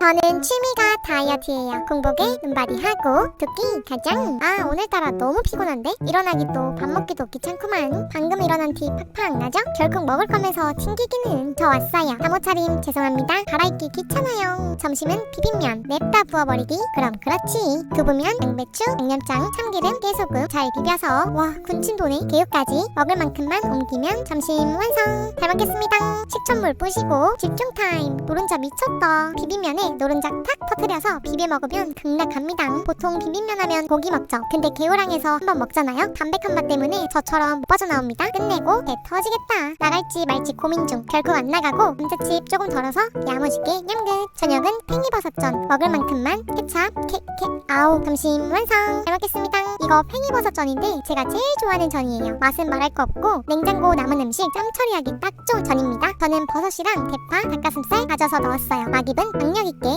저는 취미가 다이어트예요. 공복에 눈바디하고 두끼 가장. 아 오늘따라 너무 피곤한데 일어나기도 밥 먹기도 귀찮구만. 방금 일어난 티 팍팍 나죠? 결국 먹을 거면서 튕기기는 저 왔어요. 잠옷 차림 죄송합니다. 갈아입기 귀찮아요. 점심은 비빔면 냅다 부어버리기. 그럼 그렇지. 두부면 양배추, 양념장, 참기름, 깨소금 잘 비벼서 와 군침 도네. 개육까지 먹을 만큼만 옮기면 점심 완성. 잘 먹겠습니다. 식초물 뿌시고 집중 타임. 노른자 미쳤다. 비빔면에 노른자 탁 터트려 서 비벼 먹으면 극락합니다. 보통 비빔면 하면 고기 먹죠. 근데 개호랑에서 한번 먹잖아요. 담백한 맛 때문에 저처럼 못 빠져나옵니다. 끝내고 배 터지겠다. 나갈지 말지 고민 중. 결국 안 나가고 감자칩 조금 덜어서 야무지게 냠긋. 저녁은 팽이버섯전. 먹을 만큼만 케찹 캣캣 아우 점심 완성. 잘 먹겠습니다. 이거 팽이버섯전인데 제가 제일 좋아하는 전이에요. 맛은 말할 거 없고 냉장고 남은 음식 짬 처리하기 딱 좋은 전입니다. 저는 버섯이랑 대파, 닭가슴살 다져서 넣었어요. 막 입은 강력 있게